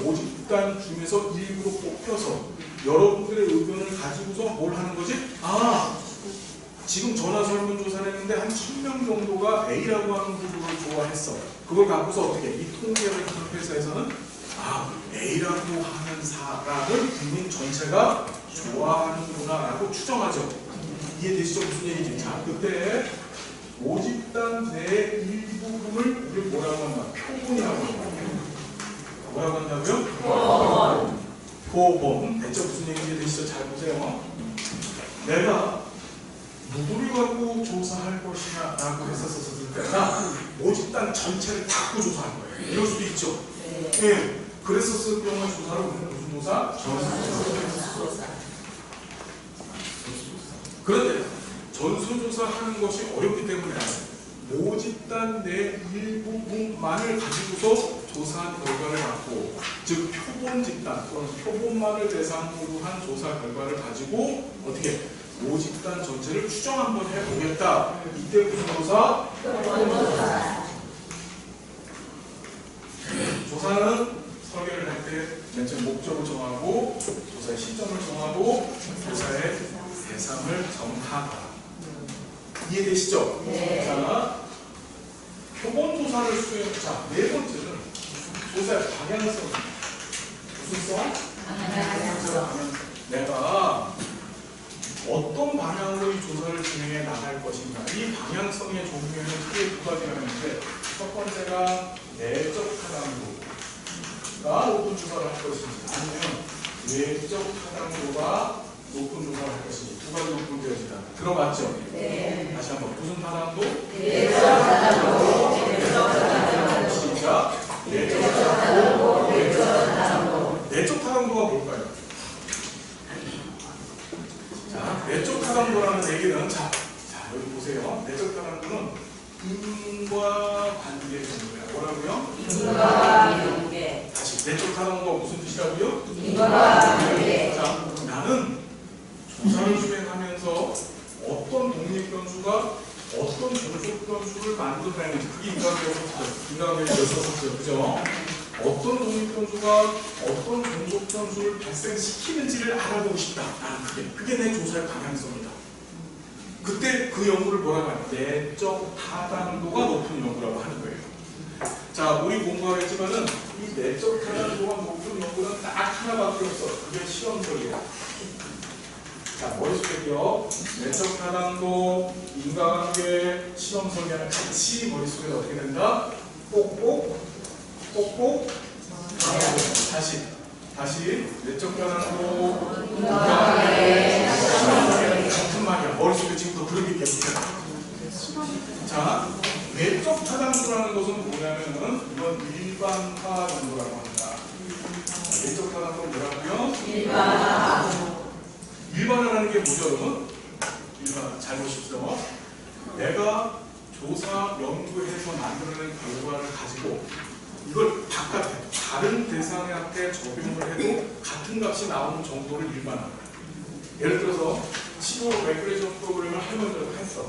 모집단 중에서 일부로 뽑혀서 여러분들의 의견을 가지고서 뭘 하는 거지? 아 지금 전화 설문조사를 했는데 한 1000명 정도가 A라고 하는 후보를 좋아했어. 그걸 갖고서 어떻게 이 통계를 한 회사에서는 아 A라고 하는 사람을 국민 전체가 좋아하는구나라고 추정하죠. 이해되시죠? 무슨 얘기인지. 자 그때 모집단 내 일부분을 우리 뭐라고 한다? 표본이라고 한다. 뭐라고 한다고요? 표본. 대체 무슨 얘기인지 되시죠? 잘 보세요. 내가 누구를 갖고 조사할 것이냐 라고 했었을 때나 모집 단 전체를 갖고 조사할 거예요. 이럴 수도 있죠. 네. 예. 그랬었을 경우에 조사를 우리는 무슨 조사? 전수조사. 그런데 전수조사 하는 것이 어렵기 때문에 모집단 내 일부분만을 가지고서 조사 결과를 갖고 즉 표본 집단 또는 표본만을 대상으로 한 조사 결과를 가지고 어떻게 모집단 전체를 추정 한번 해보겠다. 이때 무슨 조사? 조사는 설계를 할 때 맨 처음 목적을 정하고 조사의 시점을 정하고 조사의 대상을 정하다. 이해되시죠? 네. 자, 표본 조사를 수행. 자, 네 번째는 조사의 방향성. 무슨 성? 방향성. 내가 어떤 방향으로 이 조사를 진행해 나갈 것인가. 이 방향성의 종류에는 크게 두 가지가 있는데 첫 번째가 내적 타당도가 높은 조사를 할 것인지 아니면 외적 타당도가 높은 조사를 할 것인지 두 가지 높은 되어진다. 들어봤죠? 네. 다시 한번 무슨 타당도? 내적 타당도, 내적 타당도, 시작. 타당도가 뭘까요? 자, 내적 타당도라는 얘기는 자, 자 여기 보세요. 내적 타당도는 인과 관계 정도야. 뭐라고요? 인과 관계. 다시 내적 타당도가 무슨 뜻이라고요? 인과 관계. 자, 나는 조사를 수행하면서 어떤 독립 변수가 어떤 종속 변수를 만들어내는지 그게 인간계였었어요. 인간계였었어요. 그죠? 어떤 독립 변수가 어떤 종속 변수를 발생시키는지를 알아보고 싶다. 나는 그게 그게 내 조사의 방향성이다. 그때 그 연구를 뭐라고 하냐? 내적 타당도가 높은 연구라고 하는 거예요. 자, 우리 공부하겠지만은 이 내적 타당도가 높은 연구는 딱 하나밖에 없어. 그게 실험설이야. 자, 머릿속에 기억. 내적 타당도, 인과관계, 실험설계는 같이 머릿속에 어떻게 된다? 꼭꼭, 꼭꼭, 다시, 다시. 내적 실험설계는 같은 말이야. 머릿속에 지금도 그런 게 계속해. 자, 내적 타당도라는 것은 뭐냐면은 이건 일반화 정도라고 합니다. 내적 타당도는 뭐라고요? 일반. 일반화라는 게 뭐죠, 여러분? 일반화. 잘 보십시오. 내가 조사 연구해서 만들어낸 결과를 가지고 이걸 바깥에 다른 대상한테 적용을 해도 같은 값이 나오는 정도를 일반화. 예를 들어서 15 레그레이션 프로그램을 할머니들하고 했어.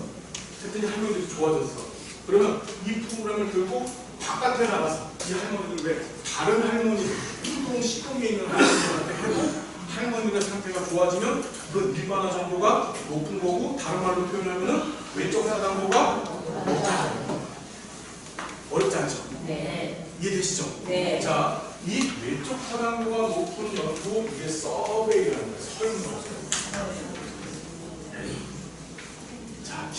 했더니 할머니들이 좋아졌어. 그러면 이 프로그램을 들고 바깥에 나가서 이 할머니들 왜 다른 할머니, 수동 시동에 있는 할머니들한테 해도 할머니의 상태가 좋아지면 그 일반화 정도가 높은 거고 다른 말로 표현하면 왼쪽 사당도가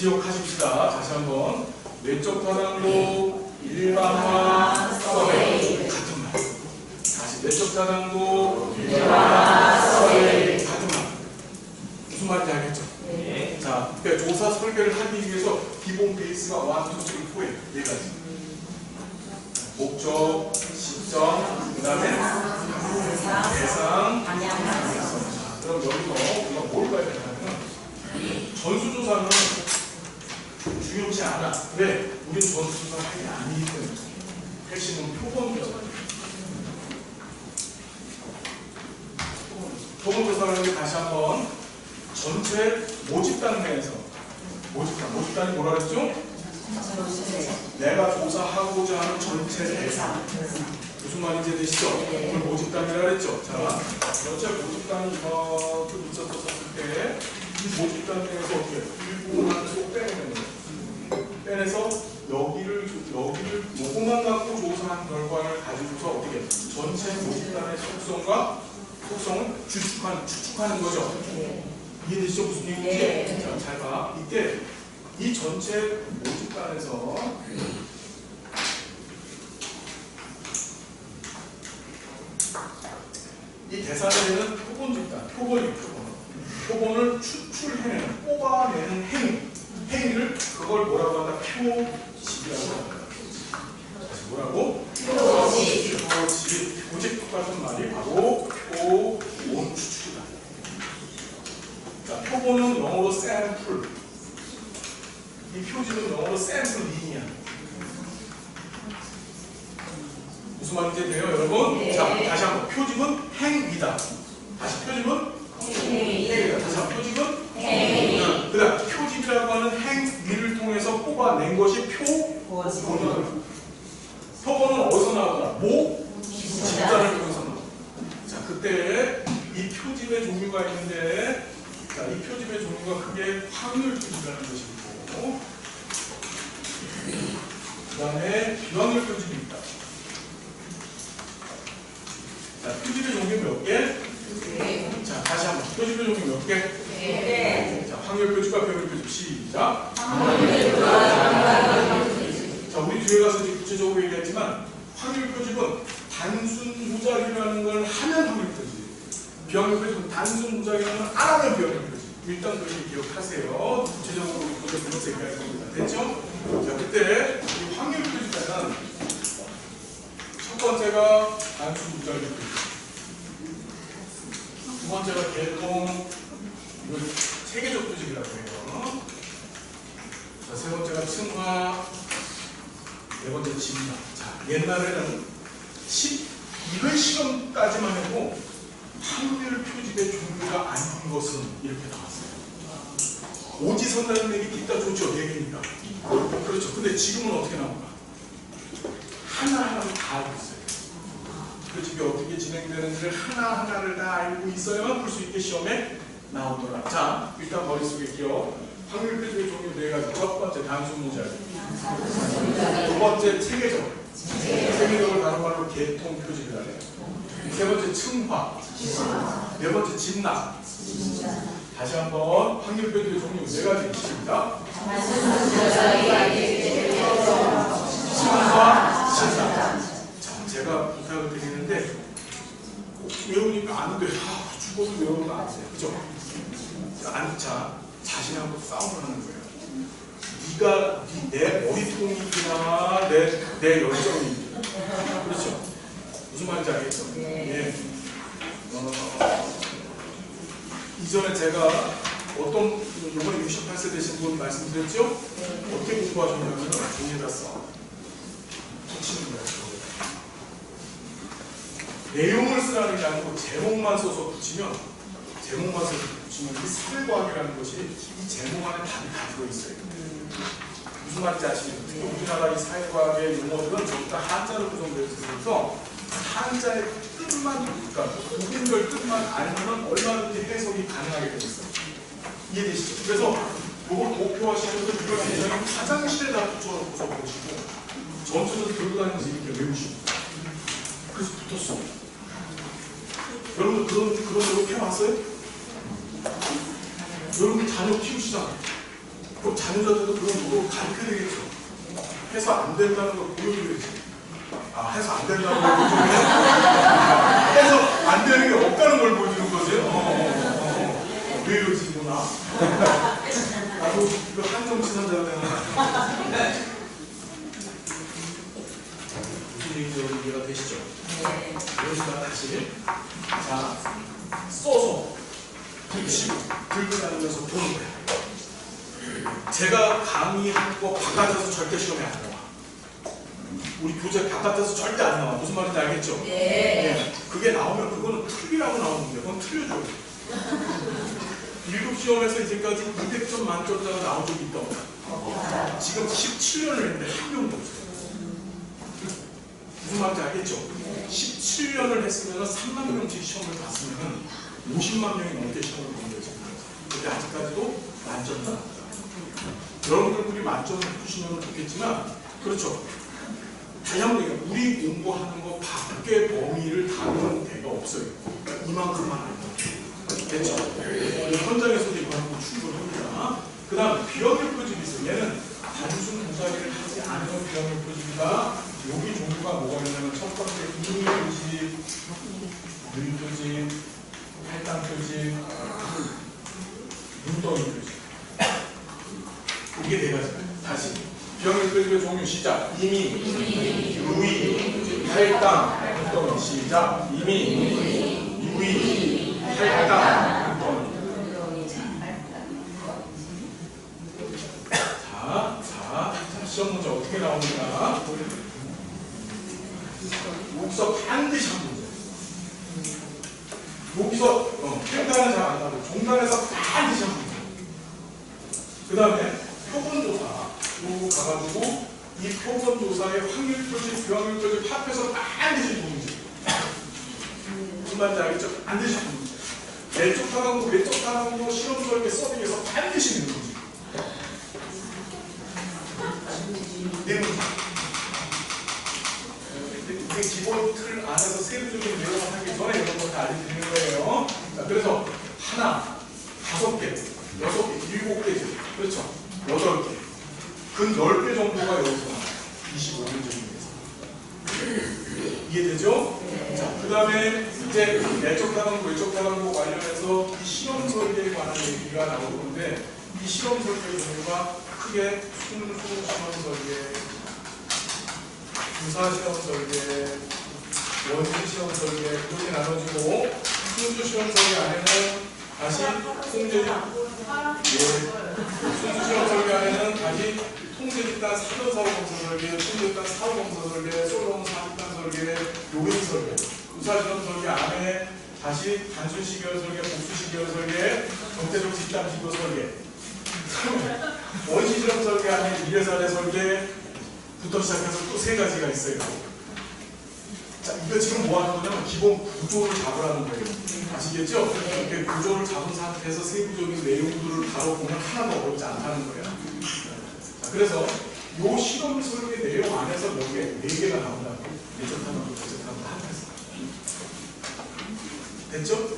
기억하십시다. 다시 한번. 내적타당도 일반화 서웨이 같은 말. 다시 내적타당도 일반화 서웨이 같은 말. 무슨 말인지 알겠죠? 네. 자, 그러니까 조사 설계를 하기 위해서 기본 베이스가 1, 2, 3, 4, 네 가지. 목적, 시점, 그 다음에 대상, 방향 그럼 여기서 우리가 뭘 봐야 되냐면 전수조사는 중요치 않아. 왜? 우린 전수조사 할게 아니기 때문에. 핵심은 표본조사. 표본조사라는 게 다시 한번 전체 모집단 내에서 모집단, 모집단이 뭐라 그랬죠? 내가 조사하고자 하는 전체 대상. 무슨 말인지 되시죠? 오늘 모집단이라 그랬죠? 자, 전체 모집단이 이만큼 있었었을 때, 이 모집단 중에서 어떻게? 일부분을 쏙 빼내는 거예요. 빼내서 여기를, 여기를 요거만 갖고 조사한 결과를 가지고서 어떻게? 전체 모집단의 속성과 속성을 추측하는, 추측하는 거죠. 이해되시죠? 무슨 얘기인지? 네. 자, 잘 봐. 이때 이 전체 모집단에서 이 대사들에는 표본 집단, 표본이 표본. 표본을 추출해내는, 뽑아내는 행위. 행위를 그걸 뭐라고 한다? 표집이라고 한다. 다시 뭐라고? 표집. 표집. 표집 똑같은 말이 바로 표본 추출이다. 자, 표본은 영어로 샘플. 이 표집은 영어로 샘플링이야. 무슨 말인지 돼요, 여러분? 네. 자, 다시 한번 표집은 행위다. 다시 표집은 행위다. 다시 한번 표집은 행위. 그다음 표집이라고 하는 행위를 통해서 뽑아낸 것이 표본이다. 표본은 모 집단을 통해서. 자, 그때 이 표집의 종류가 있는데, 자, 이 표집의 종류가 크게 확률 표집이라는 것이 있고, 그 다음에 비확률 표집이 있다. 자, 표집의 종류 몇 개? 자, 다시 한번. 표집의 종류 몇 개? 자, 확률 표집과 비확률 표집 시작. 자, 우리 뒤에 가서 구체적으로 얘기했지만 확률 표집은 단순 조작이라는 걸 하면 확률 표집. 비확률 표집은 단순 조작이라는 걸 안 하면 비확률 표집. 일단 그렇게 기억하세요. 구체적으로 우리가 불러서 얘기할 겁니다. 됐죠? 자, 그때 이 확률 표집에는 첫 번째가 단순 조작의 표집. 두 번째가 개통, 이걸 체계적 표집이라고 해요. 자, 세 번째가 층화, 네 번째 진단. 자, 옛날에는 12회 시험까지만 해도 확률 표집의 종류가 아닌 것은 이렇게 나왔어요. 오지선다는 얘기 있다 좋죠, 얘기니까. 그렇죠. 근데 지금은 어떻게 나올까? 하나하나를 다 알고 있어요. 그 집이 어떻게 진행되는지를 하나하나를 다 알고 있어야만 볼 수 있게 시험에 나오더라. 자, 일단 머릿속에 기억. 확률 표집의 종류 네 가지. 첫 번째 단순 모작. 두 번째 체계적. 체계적을 다른 말로 계통 표집이라 해요. 세 번째 층화. 네 번째 진납. 다시 한번 표집의 종류 네 가지 있습니다. 층화, 진납. 자, 제가 부탁을 드리는데 꼭 외우니까 안 돼. 아, 죽어도 외우면 안 돼. 그죠? 자, 안, 자, 자신하고 싸움을 하는 거예요. 네가 네- 내 머리통이구나, 내, 내 열정이. 그렇죠? 무슨 말인지 알겠죠? 예. 어, 이전에 제가 어떤 이번에 68세 되신 분 말씀드렸죠? 어떻게 공부하셨냐면 종이에다 써. 붙이는 거예요. 내용을 쓰라는 게 아니고 제목만 써서 붙이면 제목만 써서 붙이면 이 사회과학이라는 것이 이 제목 안에 다 들어있어요. 무슨 말인지 아시겠죠? 특히 우리나라 이 사회과학의 용어들은 전부 다 한자로 구성되어 있어서 한자의 뜻만, 그러니까 부분별 뜻만 알면 얼마든지 해석이 가능하게 되어 있어요. 이해되시죠? 그래서 이걸 목표하시면서 이걸 굉장히 화장실에다 붙여놓고서 보시고 점수를 들고 다니면서 이렇게 외우시고 그래서 붙었어. 여러분 그런 그런 노력 해왔어요? 여러분 자녀 키우시잖아요. 그럼 자녀들도 그런 노력 가르쳐야 되겠죠. 해서 안 된다는 걸 보여줘야지. 아 해서 안 된다는 걸 보여주면 해서 안 되는 게 없다는 걸 보여주는 거지. 어, 어, 어, 어. 왜 이러지구나. 나도 이거 한정 치산자가 되나. 무슨 얘기인지 여러분 이해가 되시죠? 여기다가 다시 자 써서 붙이고 들고 다니면서 보는 거야 제가 강의한 거 바깥에서 절대 시험에 안 나와. 우리 교재 바깥에서 절대 안 나와. 무슨 말인지 알겠죠? 네. 네. 그게 나오면 그거는 틀리라고 나오는데 그건 틀려줘요. 일급 시험에서 이제까지 200점 만점자가 나온 적이 있다 없다. 지금 17년을 했는데 한 명도 없어요. 무슨 말인지 알겠죠? 17년을 했으면 3만 명씩 시험을 봤으면 50만 명이 넘게 시험을 본 거죠. 근데 아직까지도 나왔다. 여러분들이 만점을 해주시면 좋겠지만 그렇죠. 다시 한번 얘기해요. 우리 공부하는 거 밖에 범위를 다루는 데가 없어요. 이만큼만 알면 됐죠? 현장에서도 거 충분합니다. 그 다음 비형의 표집이 있어요. 얘는 단순 무사기를 하지 않는 비형의 표집이다. 여기 종류가 뭐가 있냐면 첫 번째 인의 표집, 늘 표집, 할당 표집, 눈덩이 표집. 이게 네 가지. 다시 비형의 표집의 종류 시작. 이미, 유의, 할당, 눈덩이 시작. 이미, 유의, 할당, 눈덩이. 자, 자, 자, 시험 문제 어떻게 나옵니까? 여기서 반드시 한 문제. 여기서 어, 횡단은 잘안 나고 종단에서 반드시 한 문제. 그 다음에 요 가가지고 이 표본조사의 확률표집, 병률표집 합해서 반드시 두 문제. 무슨 말인지 알겠죠? 반드시 한 문제. 내적 타강도 외적 타강도 실험 설계 서빙에서 반드시 있는 문제. 네 문제. 기본 틀 안에서 세부적인 내용을 하기 전에 이런 걸 다 알려드리는 거예요. 자, 그래서 하나, 다섯 개, 여섯 개, 일곱 개, 그렇죠? 여덟 개. 근 10개 정도가 여기서 나와요. 25개 중에서. 이해되죠? 자, 그 다음에 이제 내적 다강도, 외적 다강도 관련해서 이 실험 설계에 관한 얘기가 나올 건데 이 실험 설계 종류가 크게 순수 실험 설계, 유사 실험 설계, 원시 실험 설계 그렇게 나눠지고 순수 실험 설계 안에는 다시 통제 예, 순수 실험 설계 안에는 다시 통제 집단 사전 사후 검사 설계, 통제 집단 사후 검사 설계, 솔로몬 사집단 설계, 요인 설계, 유사 실험 설계 안에 다시 단순 시계열 설계, 복수 시계열 설계, 정대적 집단 시교 설계, 원시 실험 설계 안에 미래사례 설계부터 시작해서 또 세 가지가 있어요. 자, 이거 지금 뭐 하는 거냐면 기본 구조를 잡으라는 거예요. 아시겠죠? 이렇게 구조를 잡은 상태에서 세부적인 내용들을 다뤄보면 하나도 어렵지 않다는 거예요. 자, 그래서 요 실험 설계 내용 안에서 몇 개, 네 개가 나온다고. 예전하고 예전하고 합해서. 됐죠?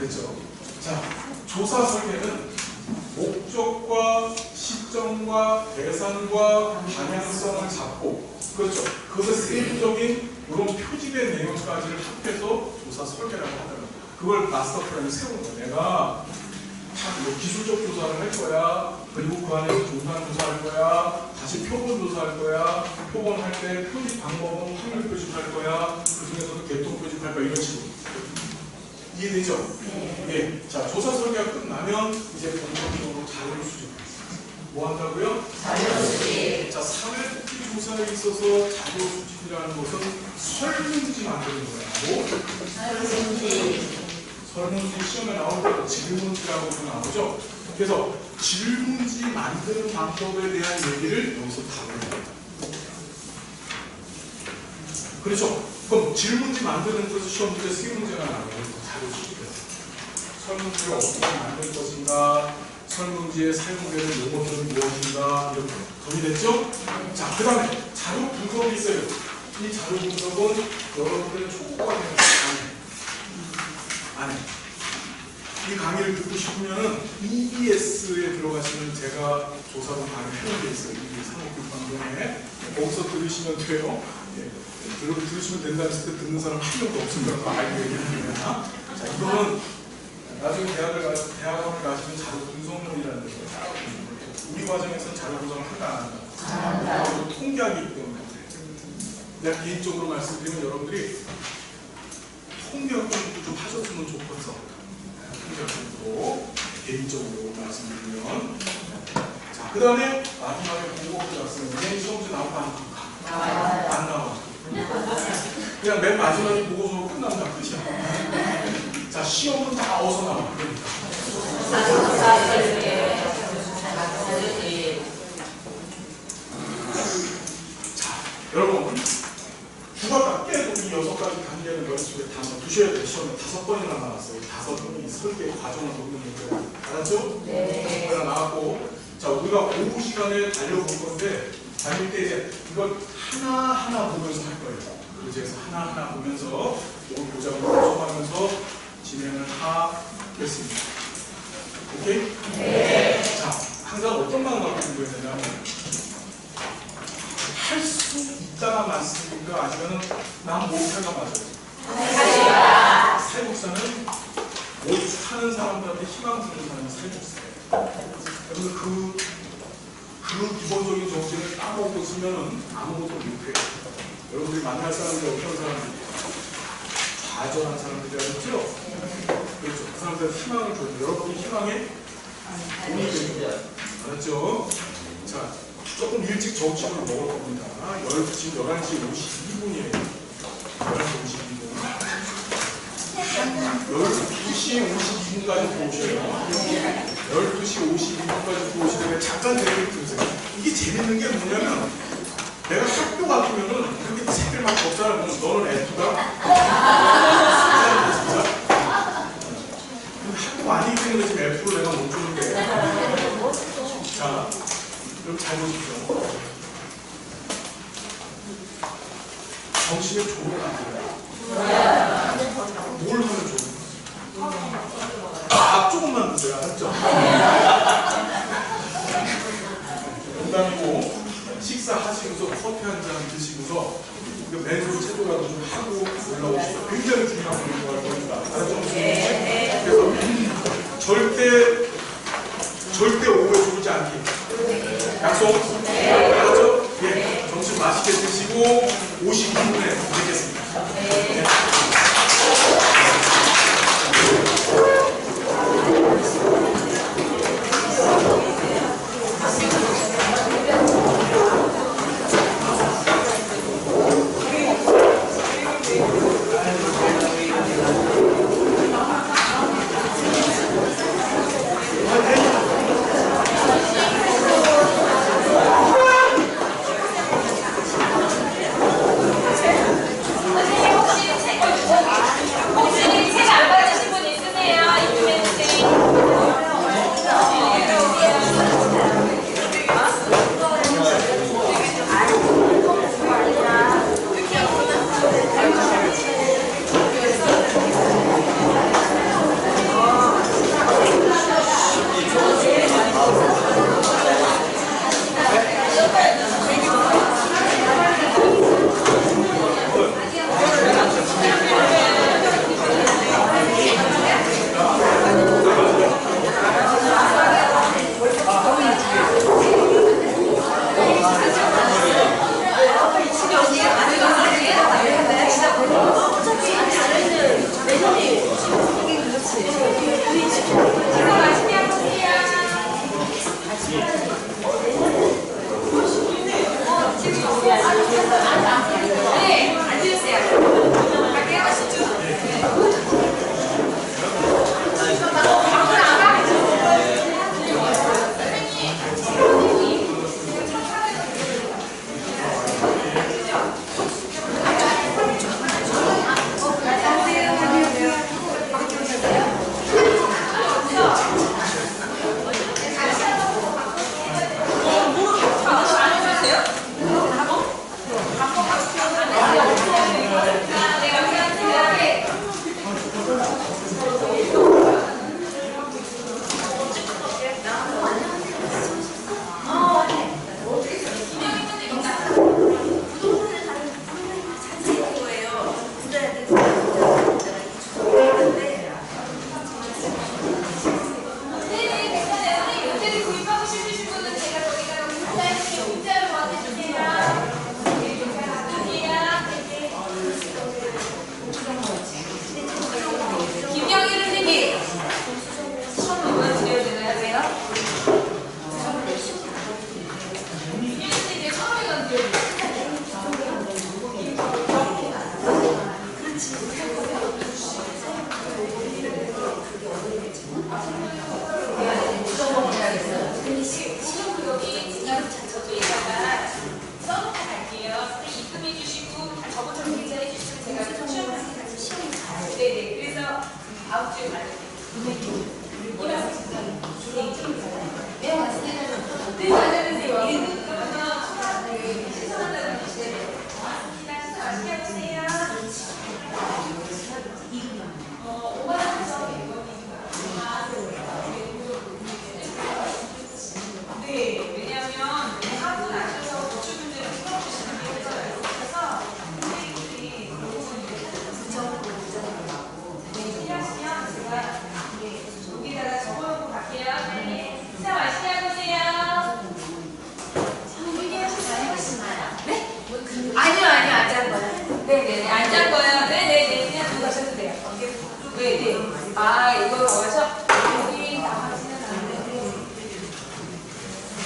됐죠? 자, 조사 설계는 목적과 시점과 대상과 방향성을 잡고 그렇죠. 그것을 세부적인 이런 표집의 내용까지를 합해서 조사 설계라고 하더라고요. 그걸 마스터 플랜을 세우는 거예요. 내가 참뭐 기술적 조사를 할 거야. 그리고 그 안에서 종단 조사할 거야. 다시 표본 조사할 거야. 표본할 때 표집 방법은 확률 표집할 거야. 그 중에서도 개통 표집할 거야. 이런 식으로. 이해되죠? 예. 자, 조사 설계가 끝나면 이제 본격적으로 자료를 수집해요. 뭐 한다고요? 자, 사회복지 조사에 있어서 자료 수집이라는 것은 설문지 만드는 거야. 뭐? 설문지 시험에 나올 때 질문지라고 도 나오죠. 그래서 질문지 만드는 방법에 대한 얘기를 여기서 다루는 거예요. 그렇죠. 그럼 질문지 만드는 것에서 시험 문제 세 문제가 나와요. 자료 수집해서. 설문지를 어떻게 만들 것인가, 설문지의 사용되는 용어들은 무엇인가, 이렇게. 동의됐죠? 자, 그 다음에 자료 분석이 있어요. 이 자료 분석은 여러분들의 초보가 되는 강의. 안에. 이 강의를 듣고 싶으면은 EBS에 들어가시면 제가 조사본 강의 해놓은 게 있어요. 이 상업교육방송에. 거기서 들으시면 돼요. 예. 들으시면 된다 했을 때 듣는 사람 한 명도 없습니다. 알고 얘기합니다. 자, 이거는 나중에 대학을 가, 대학원을 가시면 자료 분석론이라는 걸 따로. 우리 과정에서는 자료 분석을 한다 안 한다. 통계하기 때문에. 내가 개인적으로 말씀드리면 여러분들이 통계 공부 좀 하셨으면 좋겠어. 통계 공부 개인적으로 말씀드리면 자, 그 다음에 마지막에 왔으면 은행 시험지 나오고 안 나와? 안 나와. 그냥 맨 마지막에 보고서 끝난다 끝이야. 자 시험은 다 어디서 나와? 그러니까. 자 여러분 죽었다 깨도 이 여섯 가지 단계를 머릿속에 담아 두셔야 돼요. 시험에 다섯 번이나 나왔어요. 다섯 번이 설계 과정을 놓는 거예요. 알았죠? 네. 하나 나왔고 자 우리가 공부 시간에 달려볼 건데 달릴 때 이제 이걸 하나 하나 보면서 할 거예요. 그래서 하나 하나 보면서 오늘 보자고 조정하면서 진행을 하겠습니다. 오케이? 네. 자 항상 어떤 마음을 갖고 공부해야 되냐면 할 수 있다가 맞습니까? 아니면 난 못할까 맞아요? 살국사는 못하는 사람들한테 희망 주는 사람이 살국사예요. 그래서 그, 그 기본적인 정신을 까먹고 있으면 아무것도 못해요. 여러분들이 만날 사람들이 어떤 사람들이 좌절한 사람들이 알죠? 그렇죠. 그 사람들 희망을 줘요. 여러분이 희망에 도움이 되죠. 알았죠? 자, 조금 일찍 점심을 먹을 겁니다. 12시, 11시 52분이에요. 11시 52분. 12시 52분까지 들어오셔요. 12시 52분까지 들어오시면 잠깐 대기를 들으세요. 이게 재밌는 게 뭐냐면 내가 학교 같으면은 그렇게 책을 막 적잖아. 너는 F다?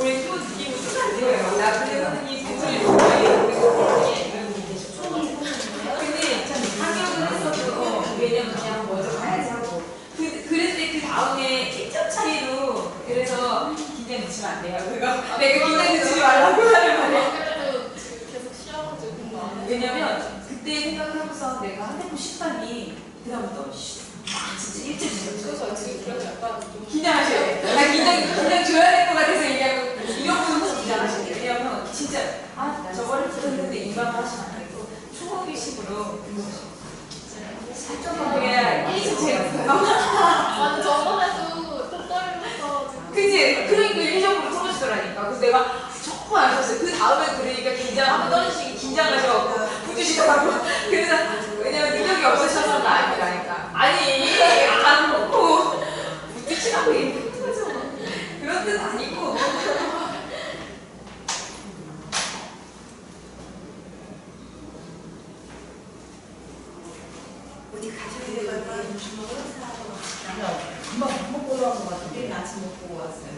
우리 또 느낌이 똑같아요. 나 그래 선생님 좋아해요. 근데 참 합격을 했어도 왜냐면 그냥 먼저 가야지 하고 그, 그랬을 때그 다음에 1점 차이로 그래서 긴장 늦추면 안 돼요. 그거 내가 긴장 늦추지 말라고 하는 말이야. 왜냐면 그때 생각하고서 내가 하고 싶다니 그다음부터 쉬- 아, 진짜 일찍 지금 긴장하셔야 돼. 나 긴장 긴장 줘야 될 것 같아서 얘기하 고 이런 분은 혹시 긴장하셔야 돼. 왜냐면 진짜 아 저거를 들었는데 이만 하시면 안 되고 초호기식으로 그냥 일찍 제가 그치? 그러니까 일적으로 풀어주더라니까. 그래서 내가 정말 아쉬웠어요. 그 다음에 그러니까 긴장하면 떨어지기 긴장하셔갖고 붙으시더라고. 그래서 왜냐면 능력이 없으셔서 나 아니라니까. 아니, 안 먹고 붙으시라고 얘기했죠. 그런 뜻 아니고. 야 금방 밥 먹고 올라온 것 같은데 아침 먹고 왔어요.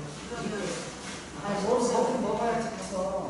아니 뭘 먹긴 먹어야지 가서.